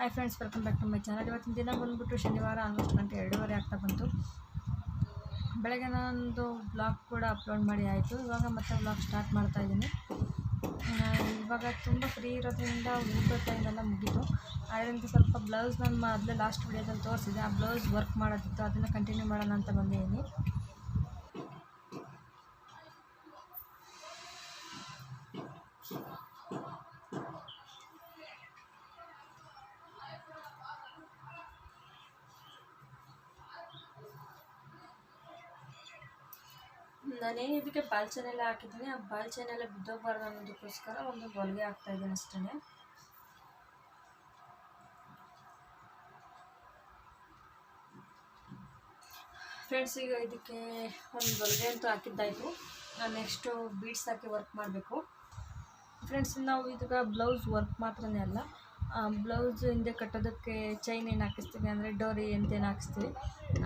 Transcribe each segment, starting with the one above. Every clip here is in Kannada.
Hi friends welcome back to my channel ಇವತ್ತಿನ ದಿನ ಬಂದುಬಿಟ್ಟು ಶನಿವಾರ ಆಲ್ಮೋಸ್ಟ್ ಗಂಟೆ ಎರಡೂವರೆ ಆಗ್ತಾ ಬಂತು. ಬೆಳಗ್ಗೆ ನಾನೊಂದು ಬ್ಲಾಗ್ ಕೂಡ ಅಪ್ಲೋಡ್ ಮಾಡಿ ಆಯಿತು. ಇವಾಗ ಮತ್ತೆ ಬ್ಲಾಗ್ ಸ್ಟಾರ್ಟ್ ಮಾಡ್ತಾ ಇದ್ದೀನಿ. ಇವಾಗ ತುಂಬ ಫ್ರೀ ಇರೋದ್ರಿಂದ ಊಟದ ಟೈಮ್ ಎಲ್ಲ ಮುಗೀತು. ಅದರಿಂದ ಸ್ವಲ್ಪ ಬ್ಲೌಸ್ ನಾನು ಮೊದಲೇ ಲಾಸ್ಟ್ ವಿಡಿಯೋದಲ್ಲಿ ತೋರಿಸಿದೆ. ಆ ಬ್ಲೌಸ್ ವರ್ಕ್ ಮಾಡೋದಿತ್ತು. ಅದನ್ನು ಕಂಟಿನ್ಯೂ ಮಾಡೋಣ ಅಂತ ಬಂದಿದ್ದೀನಿ. ನಾನೇನು ಇದಕ್ಕೆ ಬಾಲ್ಚನೆಲ್ಲ ಹಾಕಿದ್ದೀನಿ, ಆ ಬಾಲ್ಚನೆಲ್ಲ ಬಿದ್ದೋಗ್ಬಾರ್ದು ಅನ್ನೋದಕ್ಕೋಸ್ಕರ ಒಂದು ಹೊಲಿಗೆ ಹಾಕ್ತಾ ಇದ್ದೀನಿ ಅಷ್ಟೇ. ಫ್ರೆಂಡ್ಸ್ ಈಗ ಇದಕ್ಕೆ ಒಂದು ಹೊಲಿಗೆ ಅಂತೂ ಹಾಕಿದ್ದಾಯಿತು. ನಾನು ನೆಕ್ಸ್ಟು ಬೀಡ್ಸ್ ಹಾಕಿ ವರ್ಕ್ ಮಾಡಬೇಕು. ಫ್ರೆಂಡ್ಸ್ ನಾವು ಇದಕ್ಕೆ ಬ್ಲೌಸ್ ವರ್ಕ್ ಮಾತ್ರನೇ ಅಲ್ಲ ಬ್ಲೌಸ್ ಹಿಂದೆ ಕಟ್ಟೋದಕ್ಕೆ ಚೈನ್ ಏನು ಹಾಕಿಸ್ತೀವಿ ಅಂದರೆ ಡೋರಿ ಅಂತೇನು ಹಾಕಿಸ್ತೀವಿ.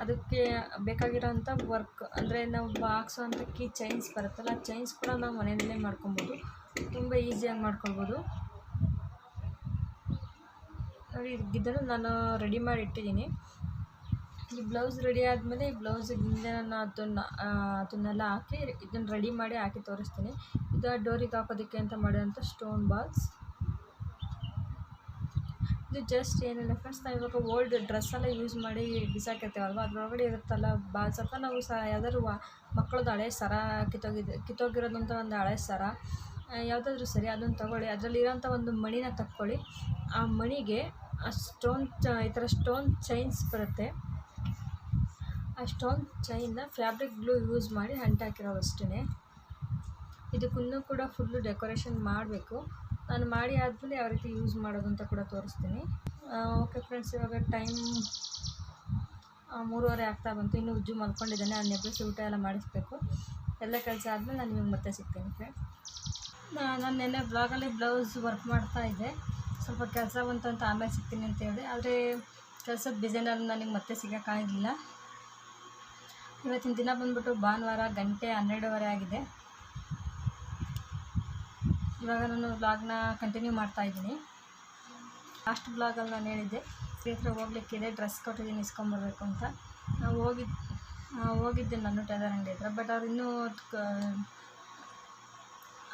ಅದಕ್ಕೆ ಬೇಕಾಗಿರೋಂಥ ವರ್ಕ್ ಅಂದರೆ ನಾವು ಹಾಕ್ಸೋವಂಥ ಕೀ ಚೈನ್ಸ್ ಬರುತ್ತಲ್ಲ, ಆ ಚೈನ್ಸ್ ಕೂಡ ನಾವು ಮನೆಯಲ್ಲೇ ಮಾಡ್ಕೊಬೋದು. ತುಂಬ ಈಸಿಯಾಗಿ ಮಾಡ್ಕೊಳ್ಬೋದು. ನೋಡಿ ಇದನ್ನು ನಾನು ರೆಡಿ ಮಾಡಿ ಇಟ್ಟಿದ್ದೀನಿ. ಈ ಬ್ಲೌಸ್ ರೆಡಿ ಆದಮೇಲೆ ಈ ಬ್ಲೌಸ್ ಹಿಂದೆ ನಾನು ಅದನ್ನು ಅದನ್ನೆಲ್ಲ ಹಾಕಿ ಇದನ್ನು ರೆಡಿ ಮಾಡಿ ಹಾಕಿ ತೋರಿಸ್ತೀನಿ. ಇದು ಡೋರಿಗೆ ಹಾಕೋದಕ್ಕೆ ಅಂತ ಮಾಡಿದಂಥ ಸ್ಟೋನ್ ಬಾಲ್ಸ್ ಇದು ಜಸ್ಟ್ ಏನಿಲ್ಲ ಫ್ರೆಂಡ್ಸ್ ನಾವು ಇವಾಗ ಓಲ್ಡ್ ಡ್ರೆಸ್ಸೆಲ್ಲ ಯೂಸ್ ಮಾಡಿ ಬಿಸಾಕಿರ್ತೀವಲ್ವ? ಅದರೊಳಗಡೆ ಇರುತ್ತಲ್ಲ ಬಾ ಸ್ವಲ್ಪ ನಾವು ಸ ಯಾವ್ದಾದ್ರು ವಾ ಮಕ್ಕಳದ್ದು ಹಳೆ ಸರ ಕಿತ್ತೋಗಿದೆ ಕಿತ್ತೋಗಿರೋದಂಥ ಒಂದು ಹಳೆ ಸರ ಯಾವುದಾದ್ರೂ ಸರಿ ಅದನ್ನು ತೊಗೊಳ್ಳಿ. ಅದರಲ್ಲಿರೋಂಥ ಒಂದು ಮಣಿನ ತಕ್ಕೊಳ್ಳಿ. ಆ ಮಣಿಗೆ ಆ ಸ್ಟೋನ್ ಚ, ಈ ಥರ ಸ್ಟೋನ್ ಚೈನ್ಸ್ ಬರುತ್ತೆ. ಆ ಸ್ಟೋನ್ ಚೈನ್ನ ಫ್ಯಾಬ್ರಿಕ್ ಗ್ಲೂ ಯೂಸ್ ಮಾಡಿ ಅಂಟಾಕಿರೋ ಅಷ್ಟೇ ಇದಕ್ಕೂ ಕೂಡ ಫುಲ್ಲು ಡೆಕೋರೇಷನ್ ಮಾಡಬೇಕು. ನಾನು ಮಾಡಿ ಆದಮೇಲೆ ಯಾವ ರೀತಿ ಯೂಸ್ ಮಾಡೋದು ಅಂತ ಕೂಡ ತೋರಿಸ್ತೀನಿ. ಓಕೆ ಫ್ರೆಂಡ್ಸ್ ಇವಾಗ ಟೈಮ್ ಮೂರುವರೆ ಆಗ್ತಾ ಬಂತು. ಇನ್ನು ಉಜ್ಜು ಮಲ್ಕೊಂಡಿದ್ದಾನೆ. ಆ ನೆಬ್ಬಸಿ ಊಟ ಎಲ್ಲ ಮಾಡಿಸ್ಬೇಕು. ಎಲ್ಲ ಕೆಲಸ ಆದಮೇಲೆ ನಾನು ನಿಮಗೆ ಮತ್ತೆ ಸಿಗ್ತೀನಿ ಫ್ರೆಂಡ್ಸ್ ನಾನು ನೆನ್ನೆ ಬ್ಲಾಗಲ್ಲಿ ಬ್ಲೌಸ್ ವರ್ಕ್ ಮಾಡ್ತಾ ಇದ್ದೆ. ಸ್ವಲ್ಪ ಕೆಲಸ ಬಂತು ಅಂತ ಆಮೇಲೆ ಸಿಗ್ತೀನಿ ಅಂತ ಹೇಳಿದೆ. ಆದರೆ ಕೆಲಸದ ಬಿಸಿನಲ್ಲಿ ನನಗೆ ಮತ್ತೆ ಸಿಗೋಕ್ಕಾಗಿಲ್ಲ ಇವತ್ತಿನ ದಿನ ಬಂದ್ಬಿಟ್ಟು ಭಾನುವಾರ ಗಂಟೆ ಹನ್ನೆರಡುವರೆ ಆಗಿದೆ. ಇವಾಗ ನಾನು ಬ್ಲಾಗ್ನ ಕಂಟಿನ್ಯೂ ಮಾಡ್ತಾ ಇದ್ದೀನಿ. ಲಾಸ್ಟ್ ಬ್ಲಾಗಲ್ಲಿ ನಾನು ಹೇಳಿದ್ದೆ ಹತ್ರ ಹೋಗ್ಲಿಕ್ಕಿದೆ ಡ್ರೆಸ್ ಕೊಟ್ಟಿದ್ದೀನಿ ಇಸ್ಕೊಂಬರ್ಬೇಕು ಅಂತ. ನಾವು ಹೋಗಿದ್ದು ಹೋಗಿದ್ದೆ ನಾನು ಟೈಲರ್ ಅಂಗಡಿ ಹತ್ರ ಬಟ್ ಅವ್ರು ಇನ್ನೂ ಅದು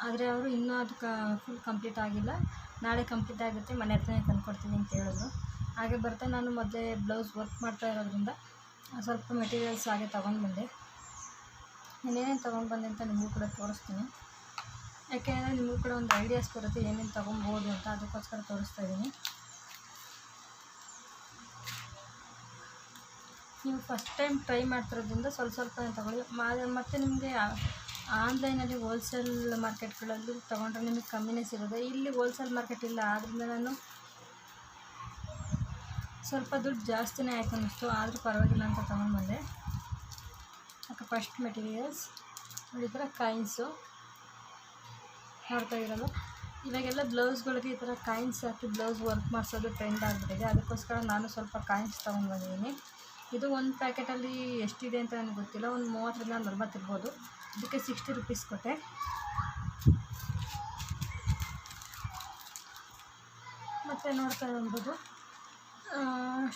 ಆದರೆ ಅವರು ಇನ್ನೂ ಅದು ಫುಲ್ ಕಂಪ್ಲೀಟ್ ಆಗಿಲ್ಲ. ನಾಳೆ ಕಂಪ್ಲೀಟ್ ಆಗುತ್ತೆ, ಮನೆ ಹತ್ರನೇ ತಂದುಕೊಡ್ತೀನಿ ಅಂತ ಹೇಳಿದ್ರು. ಹಾಗೆ ಬರ್ತಾ ನಾನು ಮೊದಲೇ ಬ್ಲೌಸ್ ವರ್ಕ್ ಮಾಡ್ತಾ ಇರೋದ್ರಿಂದ, ಸ್ವಲ್ಪ ಮೆಟೀರಿಯಲ್ಸ್ ಹಾಗೆ ತೊಗೊಂಡು ಬಂದೆ ಏನೇನು ತೊಗೊಂಡು ಬಂದೆ ಅಂತ ನಿಮಗೂ ಕೂಡ ತೋರಿಸ್ತೀನಿ. ಯಾಕೆಂದರೆ ನಿಮಗೂ ಕೂಡ ಒಂದು ಐಡಿಯಾಸ್ ಬರುತ್ತೆ, ಏನೇನು ತೊಗೊಬೋದು ಅಂತ ಅದಕ್ಕೋಸ್ಕರ ತೋರಿಸ್ತಾ ಇದ್ದೀನಿ ನೀವು ಫಸ್ಟ್ ಟೈಮ್ ಟ್ರೈ ಮಾಡ್ತಿರೋದ್ರಿಂದ ಸ್ವಲ್ಪ ಸ್ವಲ್ಪನೇ ತೊಗೊಳ್ಳಿ. ಮತ್ತು ನಿಮಗೆ ಆನ್ಲೈನಲ್ಲಿ ಹೋಲ್ಸೇಲ್ ಮಾರ್ಕೆಟ್ಗಳಲ್ಲಿ ತೊಗೊಂಡ್ರೆ ನಿಮಗೆ ಕಮ್ಮಿನೇ ಸಿಗೋದು ಇಲ್ಲಿ ಹೋಲ್ಸೇಲ್ ಮಾರ್ಕೆಟ್ ಇಲ್ಲ ಆದ್ದರಿಂದ ನಾನು ಸ್ವಲ್ಪ ದುಡ್ಡು ಜಾಸ್ತಿನೇ ಆಯ್ತು ಅನ್ನಿಸ್ತು. ಆದರೂ ಪರವಾಗಿಲ್ಲ ಅಂತ ತೊಗೊಂಡು ಬಂದೆ ಫಸ್ಟ್ ಮೆಟೀರಿಯಲ್ಸ್ ನೋಡಿದ್ರೆ ಕಾಯಿನ್ಸು ನೋಡ್ತಾ ಇರೋದು. ಇವಾಗೆಲ್ಲ ಬ್ಲೌಸ್ಗಳಿಗೆ ಈ ಥರ ಕಾಯಿನ್ಸ್ ಹಾಕಿ ಬ್ಲೌಸ್ ವರ್ಕ್ ಮಾಡಿಸೋದು ಟ್ರೆಂಡ್ ಆಗಿಬಿಟ್ಟಿದೆ. ಅದಕ್ಕೋಸ್ಕರ ನಾನು ಸ್ವಲ್ಪ ಕಾಯಿನ್ಸ್ ತೊಗೊಂಡು ಬಂದಿದ್ದೀನಿ ಇದು ಒಂದು ಪ್ಯಾಕೆಟಲ್ಲಿ ಎಷ್ಟಿದೆ ಅಂತ ನನಗೆ ಗೊತ್ತಿಲ್ಲ. ಒಂದು ಮೂವತ್ತರಿಂದ ನಲ್ವತ್ತು ಇರ್ಬೋದು. ಇದಕ್ಕೆ ಸಿಕ್ಸ್ಟಿ ರುಪೀಸ್ ಕೊಟ್ಟೆ. ಮತ್ತು ನೋಡ್ತಾ ಇರ್ಬೋದು.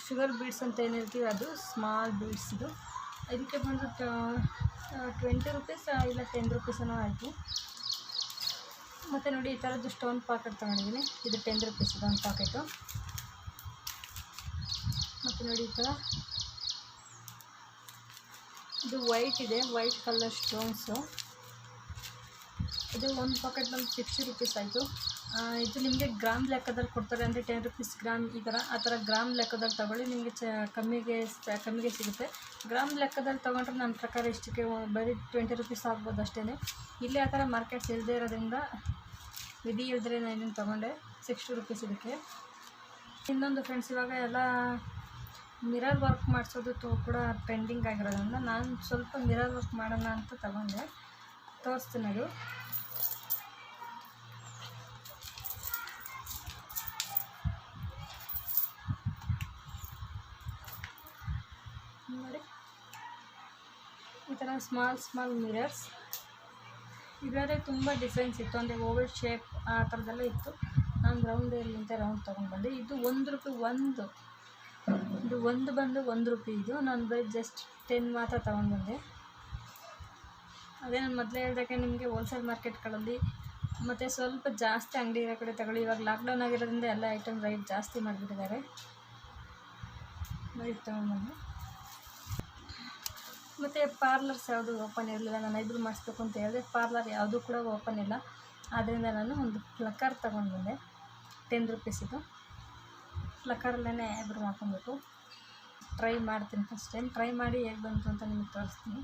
ಶುಗರ್ ಬೀಡ್ಸ್ ಅಂತ ಏನು ಹೇಳ್ತೀವಿ ಅದು, ಸ್ಮಾಲ್ ಬೀಡ್ಸ್ ಇದು. ಇದಕ್ಕೆ ಬಂದು ಟ್ವೆಂಟಿ ರುಪೀಸ್ ಇಲ್ಲ, ಟೆನ್ ರುಪೀಸನೋ ಆಯಿತು. ಮತ್ತು ನೋಡಿ ಈ ಥರದ್ದು ಸ್ಟೋನ್ ಪಾಕೆಟ್ ತೊಗೊಂಡಿದ್ದೀನಿ. ಇದು ಟೆನ್ ರುಪೀಸ್ ಒಂದು ಪಾಕೆಟು. ಮತ್ತು ನೋಡಿ ಈ ಥರ. ಇದು ವೈಟ್ ಇದೆ ವೈಟ್ ಕಲರ್ ಸ್ಟೋನ್ಸು ಇದು ಒಂದು ಪಾಕೆಟ್ ಬಂದು ಸಿಕ್ಸ್ಟಿ ರುಪೀಸ್ ಆಯಿತು. ಇದು ನಿಮಗೆ ಗ್ರಾಮ್ ಲೆಕ್ಕದಲ್ಲಿ ಕೊಡ್ತಾರೆ ಅಂದರೆ ಟೆನ್ ರುಪೀಸ್ ಗ್ರಾಮ್ ಈ ಥರ ಆ ಥರ ಗ್ರಾಮ್ ಲೆಕ್ಕದಲ್ಲಿ ತೊಗೊಳ್ಳಿ, ನಿಮಗೆ ಚ, ಕಮ್ಮಿಗೆ ಕಮ್ಮಿಗೆ ಸಿಗುತ್ತೆ. ಗ್ರಾಮ್ ಲೆಕ್ಕದಲ್ಲಿ ತೊಗೊಂಡ್ರೆ ನನ್ನ ಪ್ರಕಾರ ಇಷ್ಟಕ್ಕೆ ಬರೀ ಟ್ವೆಂಟಿ ರುಪೀಸ್ ಆಗ್ಬೋದು ಅಷ್ಟೇ ಇಲ್ಲಿ ಆ ಥರ ಮಾರ್ಕೆಟ್ಸ್ ಇಲ್ಲದೆ ಇರೋದ್ರಿಂದ ವಿಧಿ ಇಲ್ಲದ್ರೆ ನಾನು ತೊಗೊಂಡೆ ಸಿಕ್ಸ್ಟಿ ರುಪೀಸ್ ಇದಕ್ಕೆ. ಇನ್ನೊಂದು ಫ್ರೆಂಡ್ಸ್ ಇವಾಗ ಎಲ್ಲ ಮಿರರ್ ವರ್ಕ್ ಮಾಡಿಸೋದು ತೂ ಕೂಡ ಪೆಂಡಿಂಗ್ ಆಗಿರೋದ್ರಿಂದ ನಾನು ಸ್ವಲ್ಪ ಮಿರರ್ ವರ್ಕ್ ಮಾಡೋಣ ಅಂತ ತಗೊಂಡೆ. ತೋರಿಸ್ತೀನಿ ಅದು. ನೋಡಿ. ಈ ಥರ ಸ್ಮಾಲ್ ಸ್ಮಾಲ್ ಮಿರರ್ಸ್ ಇದರಲ್ಲಿ ತುಂಬ ಡಿಫ್ರೆನ್ಸ್ ಇತ್ತು. ಅಂದರೆ ಓವಲ್ ಶೇಪ್ ಆ ಥರದ್ದೆಲ್ಲ ಇತ್ತು. ನಾನು ನಾನು ರೌಂಡ್ ಇರಲಿ ಅಂತ ರೌಂಡ್ ತೊಗೊಂಡು ಬಂದೆ. ಇದು ಒಂದು ರೂಪಾಯಿ ಒಂದು. ಇದು ಒಂದು ಬಂದು ಒಂದು ರೂಪಾಯಿ ಇದು. ನಾನು ಬರೀ ಜಸ್ಟ್ ಟೆನ್ ಮಾತ್ರ ತೊಗೊಂಡು ಬಂದೆ. ಅದೇ ನಾನು ಮೊದಲೇ ಹೇಳಿದಾಗೆ ನಿಮಗೆ ಹೋಲ್ಸೇಲ್ ಮಾರ್ಕೆಟ್ಗಳಲ್ಲಿ ಮತ್ತು ಸ್ವಲ್ಪ ಜಾಸ್ತಿ ಅಂಗಡಿ ಇರೋ ಕಡೆ ತಗೊಳ್ಳಿ. ಇವಾಗ ಲಾಕ್ಡೌನ್ ಆಗಿರೋದ್ರಿಂದ ಎಲ್ಲ ಐಟಮ್ ರೈಟ್ ಜಾಸ್ತಿ ಮಾಡಿಬಿಟ್ಟಿದ್ದಾರೆ. ನೋಡಿ ತೊಗೊಂಡ್ಬಂದು ಮತ್ತು ಪಾರ್ಲರ್ಸ್ ಯಾವುದು ಓಪನ್ ಇರಲಿಲ್ಲ, ನಾನು ಐಬ್ರು ಮಾಡಿಸ್ಬೇಕು ಅಂತ ಹೇಳಿದೆ. ಪಾರ್ಲರ್ ಯಾವುದೂ ಕೂಡ ಓಪನ್ ಇಲ್ಲ. ಆದ್ದರಿಂದ ನಾನು ಒಂದು ಫ್ಲಕ್ಕರ್ ತೊಗೊಂಡು ಬಂದೆ ಟೆನ್ ರುಪೀಸಿದು ಫ್ಲಕ್ಕರಲ್ಲೇ ಐಬ್ರು ಮಾಡ್ಕೊಬೇಕು ಟ್ರೈ ಮಾಡ್ತೀನಿ ಫಸ್ಟ್ ಟೈಮ್ ಟ್ರೈ ಮಾಡಿ ಹೇಗೆ ಬಂತು ಅಂತ ನಿಮಗೆ ತೋರಿಸ್ತೀನಿ.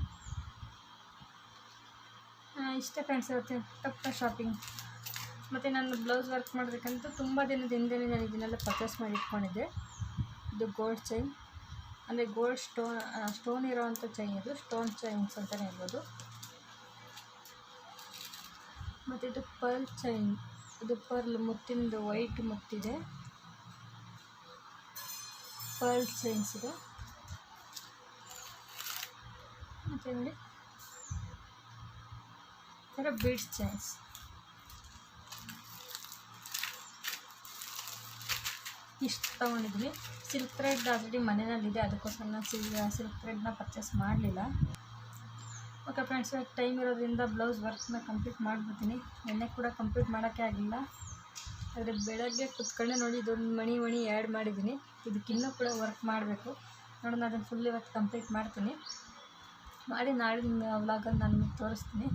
ಇಷ್ಟೇ ಫ್ರೆಂಡ್ಸ್ ಇವತ್ತಿನ ಪುಟ್ಟ ಶಾಪಿಂಗ್ ಮತ್ತು ನಾನು ಬ್ಲೌಸ್ ವರ್ಕ್ ಮಾಡಬೇಕಂತ ತುಂಬ ದಿನದ ಹಿಂದೆನೇ ನಾನು ಇದನ್ನೆಲ್ಲ ಪರ್ಚೇಸ್ ಮಾಡಿ ಇಟ್ಕೊಂಡಿದ್ದೆ. ಇದು ಗೋಲ್ಡ್ ಚೈನ್ ಅಂದರೆ ಗೋಲ್ಡ್ ಸ್ಟೋನ್ ಸ್ಟೋನ್ ಇರೋವಂಥ ಚೈನ್ ಇದು. ಸ್ಟೋನ್ ಚೈನ್ಸ್ ಅಂತಲೇ ಹೇಳ್ಬೋದು. ಮತ್ತು ಇದು ಪರ್ಲ್ ಚೈನ್ ಇದು ಪರ್ಲ್ ಮುತ್ತಿಂದು ವೈಟ್ ಮುತ್ತಿದೆ. ಪರ್ಲ್ ಚೈನ್ಸ್ ಇದೆ. ಮತ್ತು ನೋಡಿ. ಥರ ಬೀಡ್ಸ್ ಚೈನ್ಸ್ ಇಷ್ಟು ತೊಗೊಂಡಿದ್ವಿ ಸಿಲ್ಕ್ ಥ್ರೆಡ್ ಆಲ್ರೆಡಿ ಮನೆಯಲ್ಲಿದೆ. ಅದಕ್ಕೋಸ್ಕರ ನಾನು ಸಿಲ್ ಸಿಲ್ಕ್ ಥ್ರೆಡ್ನ ಪರ್ಚೇಸ್ ಮಾಡಲಿಲ್ಲ. ಓಕೆ ಫ್ರೆಂಡ್ಸ್ ಟೈಮ್ ಇರೋದ್ರಿಂದ ಬ್ಲೌಸ್ ವರ್ಕ್ನ ಕಂಪ್ಲೀಟ್ ಮಾಡಿಬಿಡ್ತೀನಿ. ನೆನ್ನೆ ಕೂಡ ಕಂಪ್ಲೀಟ್ ಮಾಡೋಕ್ಕೆ ಆಗಿಲ್ಲ. ಆದರೆ ಬೆಳಗ್ಗೆ ಕುತ್ಕೊಂಡೆ ನೋಡಿ ಇದೊಂದು ಮಣಿ ಮಣಿ ಆ್ಯಡ್ ಮಾಡಿದ್ದೀನಿ. ಇದಕ್ಕಿನ್ನೂ ಕೂಡ ವರ್ಕ್ ಮಾಡಬೇಕು. ನೋಡೋಣ, ಅದನ್ನು ಫುಲ್ ಇವತ್ತು ಕಂಪ್ಲೀಟ್ ಮಾಡ್ತೀನಿ. ಮಾಡಿ ನಾಳೆ ವ್ಲಾಗಲ್ಲಿ ನಾನು ನಿಮಗೆ ತೋರಿಸ್ತೀನಿ.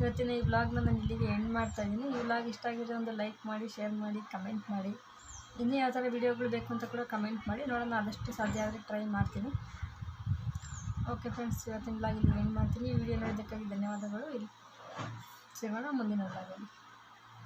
ಇವತ್ತಿನ ಈ ವ್ಲಾಗ್ನ ನಾನು ಇಲ್ಲಿಗೆ ಎಂಡ್ ಮಾಡ್ತಾ ಇದ್ದೀನಿ ಈ ವ್ಲಾಗ್ ಇಷ್ಟ ಆಗಿದ್ರೆ ಒಂದು ಲೈಕ್ ಮಾಡಿ ಶೇರ್ ಮಾಡಿ ಕಮೆಂಟ್ ಮಾಡಿ. ಇನ್ನೂ ಯಾವ ಥರ ವೀಡಿಯೋಗಳು ಬೇಕು ಅಂತ ಕೂಡ ಕಮೆಂಟ್ ಮಾಡಿ. ನೋಡೋಣ, ಆದಷ್ಟು ಸಾಧ್ಯ ಆದರೆ ಟ್ರೈ ಮಾಡ್ತೀನಿ. ಓಕೆ ಫ್ರೆಂಡ್ಸ್ ಇವತ್ತಿನ ವ್ಲಾಗ್ ಇಲ್ಲಿಗೆ ಎಂಡ್ ಮಾಡ್ತೀನಿ. ಈ ವಿಡಿಯೋ ನೋಡೋದಕ್ಕಾಗಿ ಧನ್ಯವಾದಗಳು. ಇಲ್ಲಿ ಸಿಗೋಣ ಮುಂದಿನ ವ್ಲಾಗಲ್ಲಿ